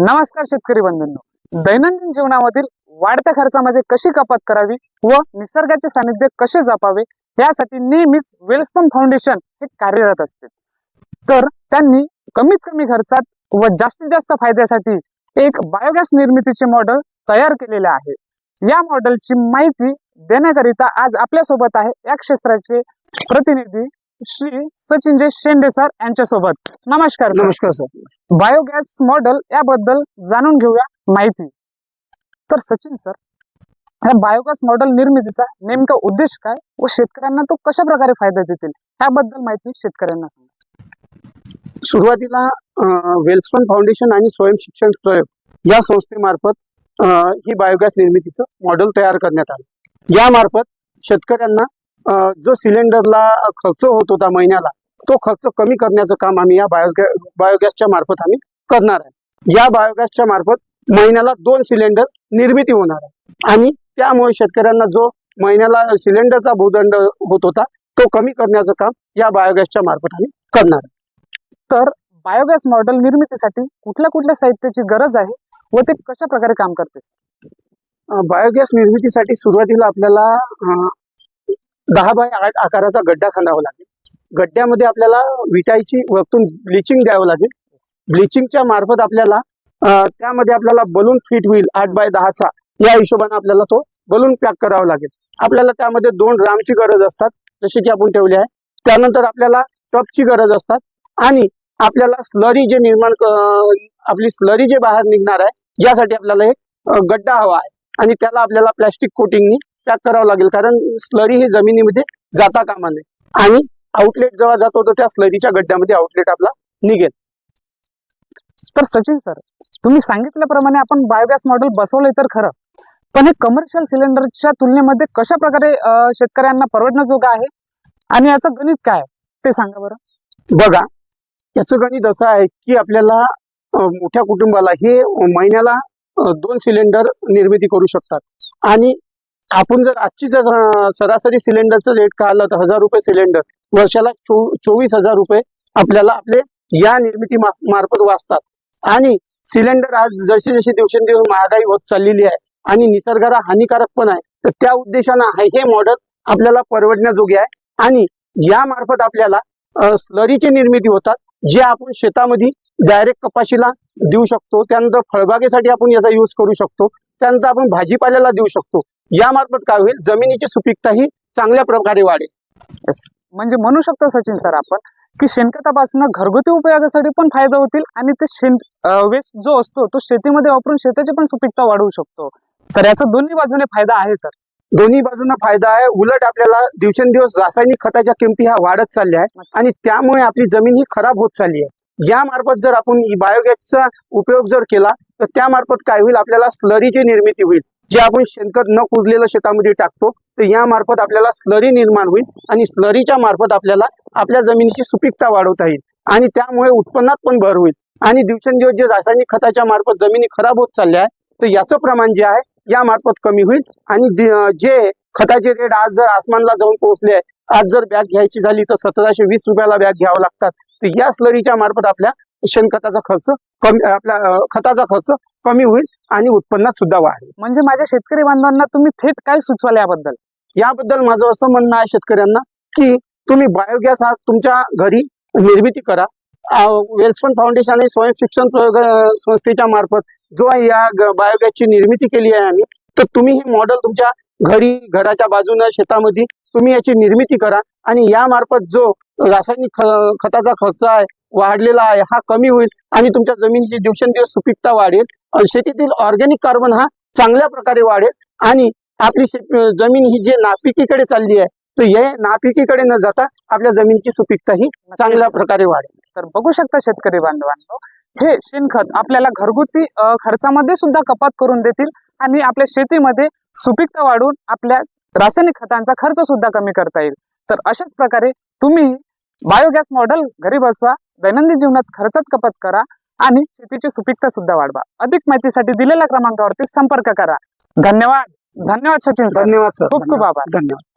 नमस्कार शेतकरी बंधूंनो. दैनंदिन जीवनामधील वाढत्या खर्चामध्ये कशी कपात करावी व निसर्गाचे सानिध्य कसे जपावे यासाठी नेहमीच वेलस्टोन फाउंडेशन हे कार्यरत असते. तर त्यांनी कमीत कमी खर्चात व जास्तीत जास्त फायद्यासाठी एक बायोगॅस निर्मितीचे मॉडेल तयार केलेले आहे. या मॉडेलची माहिती देण्याकरिता आज आपल्यासोबत आहे या क्षेत्राचे प्रतिनिधी श्री सचिनजी शेंडे सर यांच्यासोबत. नमस्कार. नमस्कार सर बायोगॅस मॉडेल याबद्दल जाणून घेऊया माहिती. तर सचिन सर या बायोगॅस मॉडेल निर्मितीचा नेमका उद्देश काय व शेतकऱ्यांना तो कशा प्रकारे फायदा देतील? याबद्दल माहिती शेतकऱ्यांना सांगा. सुरुवातीला वेल्सपन फाउंडेशन आणि स्वयं शिक्षण प्रयोग या संस्थेमार्फत ही बायोगॅस निर्मितीचं मॉडेल तयार करण्यात आलं. यामार्फत शेतकऱ्यांना जो सिलेंडरला खर्च होत होता महिन्याला तो खर्च कमी करण्याचं काम आम्ही या बायोगॅ बायोगॅसच्या मार्फत आम्ही करणार आहे. या बायोगॅसच्या मार्फत महिन्याला दोन सिलेंडर निर्मिती होणार आहे. आणि त्यामुळे शेतकऱ्यांना जो महिन्याला सिलेंडरचा भूदंड होत होता तो कमी करण्याचं काम या बायोगॅसच्या मार्फत आम्ही करणार आहे. तर बायोगॅस मॉडेल निर्मितीसाठी कुठल्या कुठल्या साहित्याची गरज आहे व ते कशा प्रकारे काम करते? बायोगॅस निर्मितीसाठी सुरुवातीला आपल्याला दहा बाय आठ आकाराचा गड्डा खणावा लागेल. गड्ड्यामध्ये आपल्याला विटायची वरतून ब्लिचिंग द्यावं लागेल. ब्लिचिंगच्या मार्फत आपल्याला त्यामध्ये आपल्याला बलून फिट होईल आठ बाय दहाचा या हिशोबाने आपल्याला तो बलून पॅक करावा लागेल. आपल्याला त्यामध्ये दोन रामची गरज असतात जसे की आपण ठेवले आहे. त्यानंतर आपल्याला टपची गरज असतात आणि आपल्याला स्लरी जे निर्माण आपली स्लरी जे बाहेर निघणार आहे यासाठी आपल्याला एक गड्डा हवा आहे. आणि त्याला आपल्याला प्लॅस्टिक कोटिंगनी पॅक करावं लागेल. कारण स्लरी ही जमिनीमध्ये जाता कामा नये. आणि आउटलेट जेव्हा जातो तर त्या स्लरीच्या गड्ड्यामध्ये आउटलेट आपला निघेल. तर सचिन सर तुम्ही सांगितल्याप्रमाणे आपण बायोगॅस मॉडेल बसवलंय तर खरं. पण हे कमर्शियल सिलेंडरच्या तुलनेमध्ये कशा प्रकारे शेतकऱ्यांना परवडण्याजोगं आहे? आणि याचं गणित काय? आहे? ते सांगा बरं. बघा याचं गणित असं आहे की आपल्याला मोठ्या कुटुंबाला हे महिन्याला दोन सिलेंडर निर्मिती करू शकतात. आणि आपण जर आजची जर सरासरी सिलेंडरचं रेट काढलं तर हजार रुपये सिलेंडर. वर्षाला चो चोवीस हजार रुपये आपल्याला आपले या निर्मिती मार्फत वाचतात. आणि सिलेंडर आज जशी जशी दिवसेंदिवस महागाई होत चाललेली आहे आणि निसर्गाला हानिकारक पण आहे तर त्या उद्देशानं हे- हे मॉडेल आपल्याला परवडण्याजोगे आहे. आणि या मार्फत आपल्याला स्लरीची निर्मिती होतात जे आपण शेतामध्ये डायरेक्ट कपाशीला देऊ शकतो. त्यानंतर फळबागेसाठी आपण याचा यूज करू शकतो. त्यानंतर आपण भाजीपाल्याला देऊ शकतो. या मार्फत काय होईल? जमिनीची सुपीकता ही चांगल्या प्रकारे वाढेल. म्हणजे म्हणू शकतो सचिन सर आपण की शेणखतापासून घरगुती उपयोगासाठी पण फायदा होतील आणि ते शेण वेस्ट जो असतो तो शेतीमध्ये वापरून शेताची पण सुपीकता वाढवू शकतो. तर याचा दोन्ही बाजूने फायदा आहे तर? दोन्ही बाजूंना फायदा आहे. उलट आपल्याला दिवसेंदिवस रासायनिक खताच्या किमती ह्या वाढत चालल्या आहेत आणि त्यामुळे आपली जमीन ही खराब होत चालली आहे. या मार्फत जर आपण बायोगॅसचा उपयोग जर केला तर त्या मार्फत काय होईल? आपल्याला स्लरीची निर्मिती होईल. जे आपण शेणखत न कुजलेलं शेतामध्ये टाकतो तर या मार्फत आपल्याला स्लरी निर्माण होईल आणि स्लरीच्या मार्फत आपल्याला आपल्या जमिनीची सुपीकता वाढवता येईल आणि त्यामुळे उत्पन्नात पण भर होईल. आणि दिवसेंदिवस जे रासायनिक खताच्या मार्फत जमिनी खराब होत चालल्या आहे तर याचं प्रमाण जे आहे या मार्फत कमी होईल आणि जे खताचे रेट आज जर आसमानला जाऊन पोहोचले आहे, आज जर बॅग घ्यायची झाली तर सतराशे वीस रुपयाला बॅग घ्यावं लागतात. तर या स्लरीच्या मार्फत आपल्या शेणखताचा खर्च कमी आपल्या खताचा खर्च कमी होईल आणि उत्पन्नात सुद्धा वाढेल म्हणजे माझ्या शेतकरी बांधवांना तुम्ही थेट काय सुचवाल याबद्दल? याबद्दल माझं असं म्हणणं आहे शेतकऱ्यांना की तुम्ही बायोगॅस हा तुमच्या घरी निर्मिती करा. वेल्सफंड फाउंडेशन आणि स्वयं शिक्षण प्रयोग अं, संस्थेच्या मार्फत जो आहे या बायोगॅसची निर्मिती केली आहे आम्ही तर तुम्ही हे मॉडेल तुमच्या घरी घराच्या बाजूनं शेतामध्ये तुम्ही याची निर्मिती करा. आणि या मार्फत जो रासायनिक खताचा खर्च आहे वाढलेला आहे हा कमी होईल आणि तुमच्या जमिनीची दिवसेंदिवस सुपीकता वाढेल. शेतीतील ऑर्गॅनिक कार्बन हा चांगल्या प्रकारे वाढेल आणि आपली जमीन ही जे नापिकीकडे चालली आहे तर हे नापिकीकडे न जाता आपल्या जमिनीची सुपीकता ही चांगल्या प्रकारे वाढेल. तर बघू शकता शेतकरी बांधवांनो हे शेणखत आपल्याला घरगुती खर्चामध्ये सुद्धा कपात करून देतील आणि आपल्या शेतीमध्ये सुपीकता वाढवून आपल्या रासायनिक खतांचा खर्च सुद्धा कमी करता येईल. तर अशाच प्रकारे तुम्ही बायोगॅस मॉडेल घरी बसवा दैनंदिन जीवनात खर्चात कपात करा आणि शेतीची सुपीकता सुद्धा वाढवा. अधिक माहितीसाठी दिलेल्या क्रमांकावरती संपर्क करा. धन्यवाद. धन्यवाद सचिन धन्यवाद सर. खूप खूप आभार. धन्यवाद.